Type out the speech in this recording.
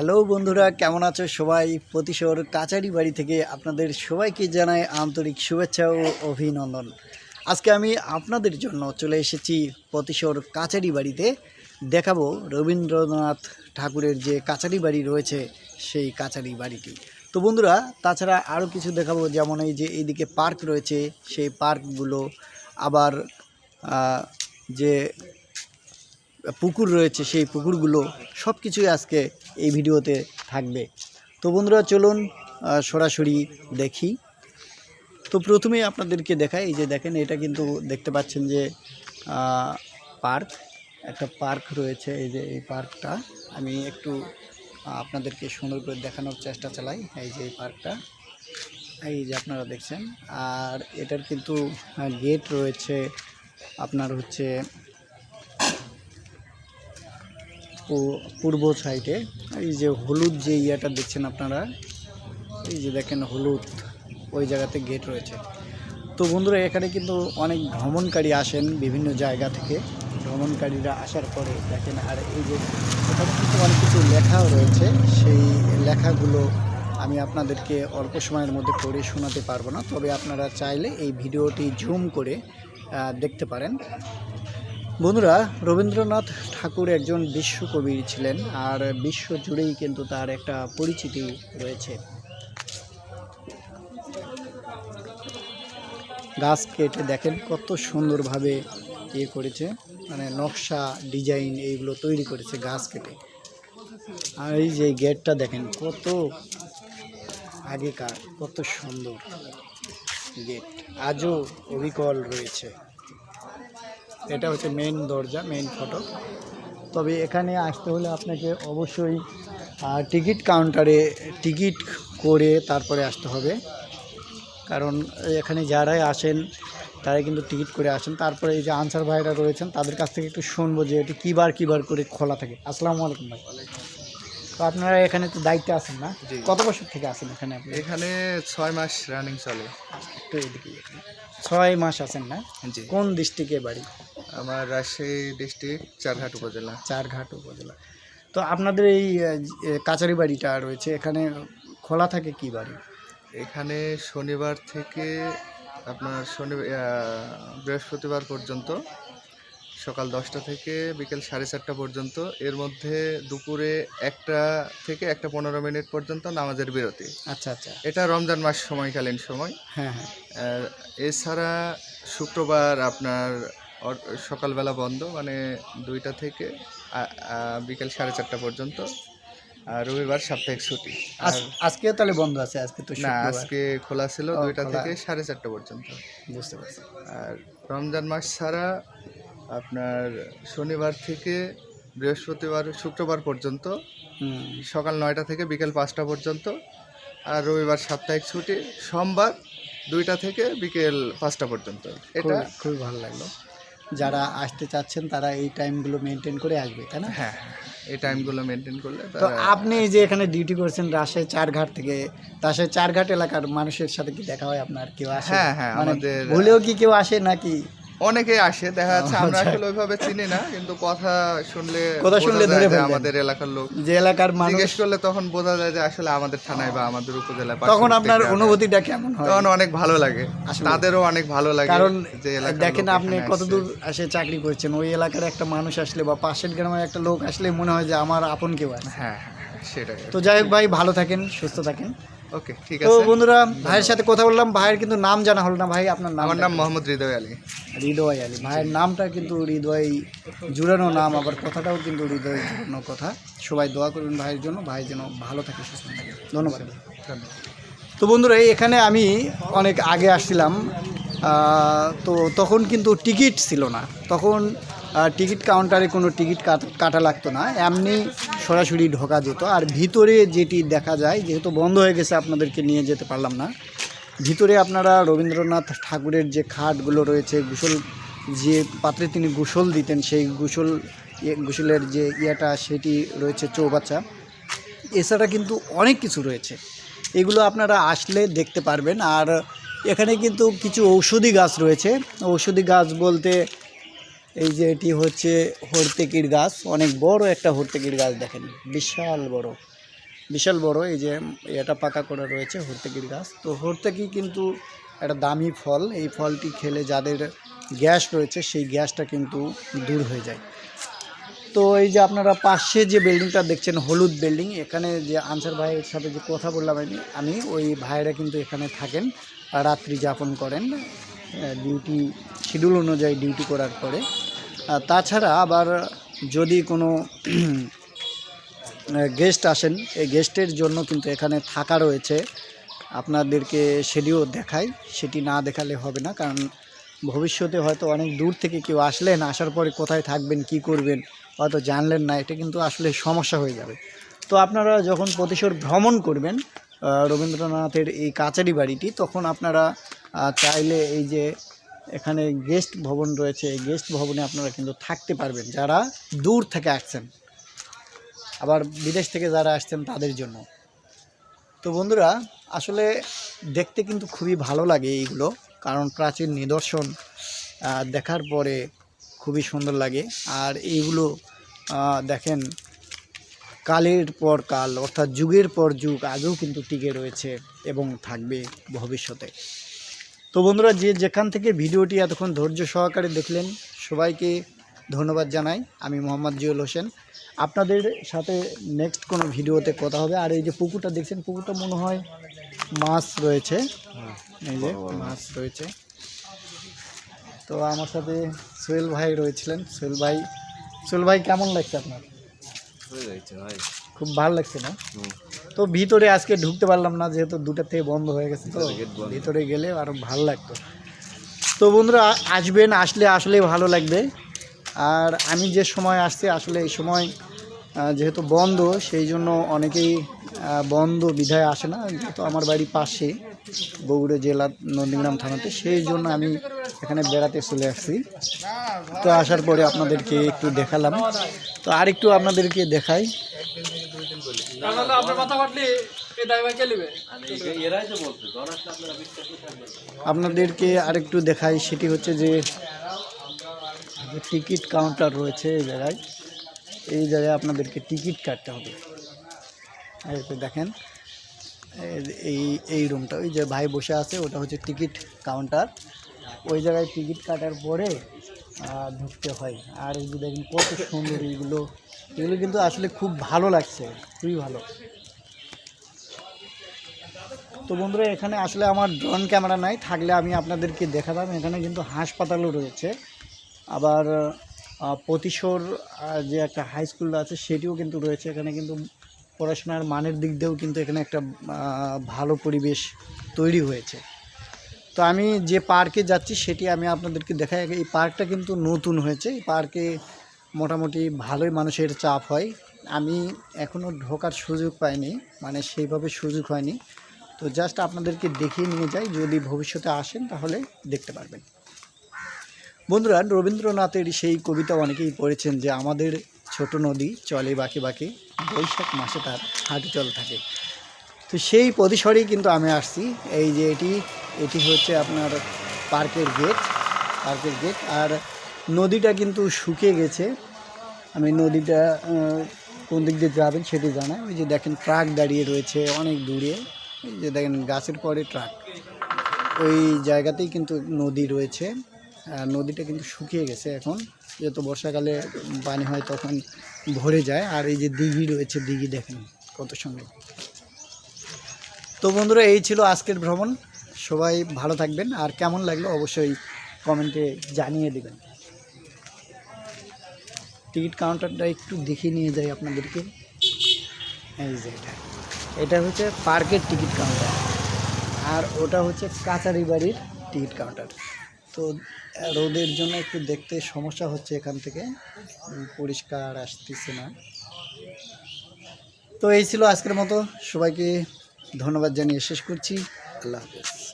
Hello বন্ধুরা, কেমন আছো সবাই? প্রতিশোর কাচারি বাড়ি থেকে আপনাদের সবাইকে জানাই আন্তরিক শুভেচ্ছা ও অভিনন্দন। আজকে আমি আপনাদের জন্য চলে এসেছি প্রতিশোর কাচারি বাড়িতে। দেখাবো রবীন্দ্রনাথ ঠাকুরের যে কাচারি বাড়ি রয়েছে, সেই কাচারি বাড়িটি। তো বন্ধুরা, তাছাড়া আরও কিছু দেখাবো, যেমন এই যে এইদিকে পার্ক রয়েছে, সেই পার্কগুলো আবার যে পুকুর রয়েছে, সেই পুকুরগুলো সব কিছুই আজকে এই ভিডিওতে থাকবে। তো বন্ধুরা, চলুন সরাসরি দেখি। তো প্রথমেই আপনাদেরকে দেখাই, এই যে দেখেন, এটা কিন্তু দেখতে পাচ্ছেন যে পার্ক, একটা পার্ক রয়েছে, এই যে এই পার্কটা। আমি একটু আপনাদেরকে সুন্দর করে দেখানোর চেষ্টা চালাই, এই যে এই পার্কটা। এই যে আপনারা দেখছেন, আর এটার কিন্তু গেট রয়েছে, আপনার হচ্ছে পূর্ব সাইডে। এই যে হলুদ যে ইয়েটা দেখছেন আপনারা, এই যে দেখেন হলুদ, ওই জায়গাতে গেট রয়েছে। তো বন্ধুরা, এখানে কিন্তু অনেক ভ্রমণকারী আসেন বিভিন্ন জায়গা থেকে। ভ্রমণকারীরা আসার পরে দেখেন, আর এই যে কিন্তু অনেক কিছু লেখাও রয়েছে, সেই লেখাগুলো আমি আপনাদেরকে অল্প সময়ের মধ্যে পড়ে শোনাতে পারব না। তবে আপনারা চাইলে এই ভিডিওটি জুম করে দেখতে পারেন। বন্ধুরা, রবীন্দ্রনাথ ঠাকুর একজন বিশ্বকবি ছিলেন, আর বিশ্ব জুড়েই কিন্তু তার একটা পরিচিতি রয়েছে। গাছ কেটে দেখেন, কত সুন্দরভাবে ইয়ে করেছে মানে নকশা, ডিজাইন এইগুলো তৈরি করেছে গাছ কেটে। আর এই যে গেটটা দেখেন, কত আগেকার, কত সুন্দর গেট। আজও অবিকল রয়েছে। এটা হচ্ছে মেন দরজা মেন ফটো তবে এখানে আসতে হলে আপনাকে অবশ্যই টিকিট কাউন্টারে টিকিট করে তারপরে আসতে হবে। কারণ এখানে যারাই আসেন তারাই কিন্তু টিকিট করে আসেন। তারপরে এই যে আনসার ভাইরা রয়েছেন তাদের কাছ থেকে একটু শুনব যে এটি কী বার কী বার করে খোলা থাকে। আসসালামু আলাইকুম ভাই। তো আপনারা এখানে তো দায়িত্বে আছেন না। কত বছর থেকে আছেন এখানে আপনি? এখানে ছয় মাস রানিং চলে। একটু এদিকে ছয় মাস আছেন না? কোন ডিস্ট্রিক্টে বাড়ি? আমার রাজশাহী ডিস্ট্রিক্ট চারঘাট উপজেলা। চারঘাট উপজেলা। তো আপনাদের এই কাচারি বাড়িটা রয়েছে এখানে খোলা থাকে কি বাড়ি? এখানে শনিবার থেকে আপনার শনি বৃহস্পতিবার পর্যন্ত সকাল দশটা থেকে বিকেল সাড়ে চারটা পর্যন্ত এর মধ্যে দুপুরে একটা থেকে একটা পনেরো মিনিট পর্যন্ত নামাজের বিরতি। আচ্ছা আচ্ছা। এটা রমজান মাস সময়কালীন সময়। হ্যাঁ হ্যাঁ। এছাড়া শুক্রবার আপনার সকালবেলা বন্ধ মানে দুইটা থেকে বিকেল সাড়ে চারটা পর্যন্ত আর রবিবার সাপ্তাহিক ছুটি। আর আজ- আজকেও তাহলে বন্ধ আছে আজকে তো না আজকে খোলা ছিল দুইটা থেকে সাড়ে চারটা পর্যন্ত। বুঝতে পারছি। আর রমজান মাস ছাড়া আপনার শনিবার থেকে বৃহস্পতিবার শুক্রবার পর্যন্ত সকাল নয়টা থেকে বিকেল পাঁচটা পর্যন্ত আর রবিবার সাপ্তাহিক ছুটি সোমবার দুইটা থেকে বিকেল পাঁচটা পর্যন্ত। এটা খুবই ভালো লাগল। যারা আসতে চাচ্ছেন তারা এই টাইমগুলো মেনটেন করে আসবে তাই না? হ্যাঁ হ্যাঁ, এই টাইমগুলো মেনটেন করলে তো আপনি যে এখানে ডিউটি করছেন রাজশাহী চারঘাট থেকে রাজশাহী চারঘাট এলাকার মানুষের সাথে কি দেখা হয় আপনার? কেউ আসে? হ্যাঁ হ্যাঁ মানে আমাদের ভুলেও কি কেউ আসে নাকি অনেকে আসে দেখা যাচ্ছে আমরা আচ্ছা। আসলে ওইভাবে চিনি না কিন্তু কথা শুনলে কথা শুনলে ধরে আমাদের এলাকার লোক। যে এলাকার মানুষ জিজ্ঞেস করলে তখন বোঝা যায় যে আসলে আমাদের থানায় বা আমাদের উপজেলায় তখন আপনার অনুভূতিটা কেমন হয়? তখন অনেক ভালো লাগে। তাদেরও অনেক ভালো লাগে কারণ দেখেন আপনি কতদূর কত আসে চাকরি করছেন ওই এলাকার একটা মানুষ আসলে বা পাশের গ্রামের একটা লোক আসলে মনে হয় যে আমার আপন কেউ আছে। হ্যাঁ হ্যাঁ হ্যাঁ, সেটাই। তো যাই হোক ভাই ভালো থাকেন সুস্থ থাকেন। ওকে ঠিক তো আছে। বন্ধুরা ভাইয়ের সাথে কথা বললাম ভাইয়ের কিন্তু নাম জানা হলো না ভাই আপনার নাম আমার নাম মোহাম্মদ হৃদয় আলী। হৃদয় আলী ভাইয়ের নামটা কিন্তু হৃদয় জুড়ানো নাম আবার কথাটাও কিন্তু হৃদয় জুড়ানো কথা। সবাই দোয়া করবেন ভাইয়ের জন্য ভাই যেন ভালো থাকে সুস্থ থাকে। ধন্যবাদ। তো বন্ধুরা এখানে আমি অনেক আগে আসছিলাম তো তখন কিন্তু টিকিট ছিল না। তখন টিকিট কাউন্টারে কোনো টিকিট কাট- লাগতো না। এমনি সরাসরি ঢোকা যেত। আর ভিতরে যেটি দেখা যায়, যেহেতু বন্ধ হয়ে গেছে, আপনাদেরকে নিয়ে যেতে পারলাম না। ভিতরে আপনারা রবীন্দ্রনাথ ঠাকুরের যে খাটগুলো রয়েছে, গোসল, যে পাত্রে তিনি গোসল দিতেন, সেই গোসল গোসলের যে ইয়েটা, সেটি রয়েছে চৌবাচ্চা। এছাড়া কিন্তু অনেক কিছু রয়েছে। এগুলো আপনারা আসলে দেখতে পারবেন। আর এখানে কিন্তু কিছু ঔষধি গাছ রয়েছে। ঔষধি গাছ বলতে এই যে এটি হচ্ছে হরতেকির গাছ, অনেক বড় একটা হরতেকির গাছ দেখেন, বিশাল বড়। বিশাল বড়, এই যে এটা পাকা করা রয়েছে হর্তেকির গাছ। তো হর্তেকি কিন্তু একটা দামি ফল, এই ফলটি খেলে যাদের গ্যাস রয়েছে, সেই গ্যাসটা কিন্তু দূর হয়ে যায়। তো এই যে আপনারা পাশে যে বিল্ডিংটা দেখছেন, হলুদ বিল্ডিং, এখানে যে আনসার ভাইয়ের সাথে যে কথা বললাম আমি আমি, ওই ভাইয়েরা কিন্তু এখানে থাকেন, রাত্রি যাপন করেন ডিউটি শিডিউল অনুযায়ী ডিউটি করার পরে। তাছাড়া আবার যদি কোনো গেস্ট আসেন, এই গেস্টের জন্য কিন্তু এখানে থাকা রয়েছে। আপনাদেরকে সেটিও দেখাই, সেটি না দেখালে হবে না, কারণ ভবিষ্যতে হয়তো অনেক দূর থেকে কেউ আসলেন, আসার পরে কোথায় থাকবেন, কি করবেন, হয়তো জানলেন না, এটা কিন্তু আসলে সমস্যা হয়ে যাবে। তো আপনারা যখন প্রতিশোর ভ্রমণ করবেন রবীন্দ্রনাথের এই কাচারি বাড়িটি, তখন আপনারা চাইলে এই যে এখানে গেস্ট ভবন রয়েছে। এই গেস্ট ভবনে আপনারা কিন্তু থাকতে পারবেন যারা দূর থেকে আসছেন। আবার বিদেশ থেকে যারা আসছেন তাদের জন্য। তো বন্ধুরা, আসলে দেখতে কিন্তু খুবই ভালো লাগে এইগুলো, কারণ প্রাচীন নিদর্শন দেখার পরে খুবই সুন্দর লাগে। আর এইগুলো দেখেন, কালের পর কাল, অর্থাৎ যুগের পর যুগ আজও কিন্তু টিকে রয়েছে এবং থাকবে ভবিষ্যতে। তো বন্ধুরা যে যেখান থেকে ভিডিওটি এতক্ষণ ধৈর্য সহকারে দেখলেন সবাইকে ধন্যবাদ জানাই। আমি মোহাম্মদ জিউল হোসেন। আপনাদের সাথে নেক্সট কোনো ভিডিওতে কথা হবে। আর এই যে পুকুরটা দেখছেন পুকুরটা মনে হয় মাছ রয়েছে। এই যে মাছ রয়েছে। তো আমার সাথে সোহেল ভাই রয়েছিলেন। সোহেল ভাই সোহেল ভাই কেমন লাগছে আপনার? খুব ভালো লাগছে না? তো ভিতরে আজকে ঢুকতে পারলাম না যেহেতু দুটা থেকে বন্ধ হয়ে গেছে তো ভিতরে গেলে আরও ভালো লাগতো। তো বন্ধুরা আসবেন আসলে আসলে ভালো লাগবে। আর আমি যে সময় আসছি আসলে এই সময় যেহেতু বন্ধ সেই জন্য অনেকেই বন্ধ বিধায় আসে না। যেহেতু আমার বাড়ি পাশে বগুড়া জেলার নন্দীগ্রাম থানাতে সেই জন্য আমি এখানে বেড়াতে চলে আসছি। তো আসার পরে আপনাদেরকে একটু দেখালাম। তো আরেকটু আপনাদেরকে দেখাই। আপনার কাটলে এই আপনাদেরকে আরেকটু দেখাই সেটি হচ্ছে যে যে টিকিট কাউন্টার রয়েছে এই জায়গায় এই জায়গায় আপনাদেরকে টিকিট কাটতে হবে। দেখেন এই- এই রুমটা ওই যে ভাই বসে আছে ওটা হচ্ছে টিকিট কাউন্টার। ওই জায়গায় টিকিট কাটার পরে ঢুকতে হয়। আর এই যে দেখেন কত সুন্দর এইগুলো এগুলো কিন্তু আসলে খুব ভালো লাগছে, খুবই ভালো। তো বন্ধুরা, এখানে আসলে আমার ড্রোন ক্যামেরা নাই, থাকলে আমি আপনাদেরকে দেখাতাম। এখানে কিন্তু হাসপাতালও রয়েছে। আবার প্রতিশোর যে একটা হাই স্কুল আছে, সেটিও কিন্তু রয়েছে। এখানে কিন্তু পড়াশোনার মানের দিক দিয়েও কিন্তু এখানে একটা ভালো পরিবেশ তৈরি হয়েছে। তো আমি যে পার্কে যাচ্ছি, সেটি আমি আপনাদেরকে দেখাই। এই পার্কটা কিন্তু নতুন হয়েছে। এই পার্কে মোটামুটি ভালোই মানুষের চাপ হয়। আমি এখনও ঢোকার সুযোগ পাইনি মানে সেইভাবে সুযোগ হয়নি। তো জাস্ট আপনাদেরকে দেখিয়ে নিয়ে যাই, যদি ভবিষ্যতে আসেন তাহলে দেখতে পারবেন। বন্ধুরা, রবীন্দ্রনাথের সেই কবিতা অনেকেই পড়েছেন যে, আমাদের ছোট নদী চলে বাকি বাকি, বৈশাখ মাসে তার হাঁটু চল থাকে। তো সেই পরিসরেই কিন্তু আমি আসছি। এই যে এটি এটি হচ্ছে আপনার পার্কের গেট পার্কের গেট। আর নদীটা কিন্তু শুকিয়ে গেছে। আমি নদীটা কোন দিক দিয়ে যাবেন সেটি জানাই ওই যে দেখেন ট্রাক দাঁড়িয়ে রয়েছে অনেক দূরে। এই যে দেখেন গাছের পরে ট্রাক। ওই জায়গাতেই কিন্তু নদী রয়েছে। নদীটা কিন্তু শুকিয়ে গেছে এখন। যেহেতু বর্ষাকালে পানি হয় তখন ভরে যায়। আর এই যে দিঘি রয়েছে, দিঘি দেখেন কত সুন্দর। তো বন্ধুরা, এই ছিল আজকের ভ্রমণ। সবাই ভালো থাকবেন। আর কেমন লাগল অবশ্যই কমেন্টে জানিয়ে দেবেন। টিকিট কাউন্টারটা একটু দেখিয়ে নিয়ে যাই আপনাদেরকে। এই যে এটা। এটা হচ্ছে পার্কের টিকিট কাউন্টার। আর ওটা হচ্ছে কাচারি বাড়ির টিকিট কাউন্টার। তো, রোদের জন্য একটু দেখতে সমস্যা হচ্ছে এখান থেকে। পরিষ্কার আসতেছে না। তো, এই ছিল আজকের মতো। সবাইকে ধন্যবাদ জানিয়ে শেষ করছি। আল্লাহ হাফেজ।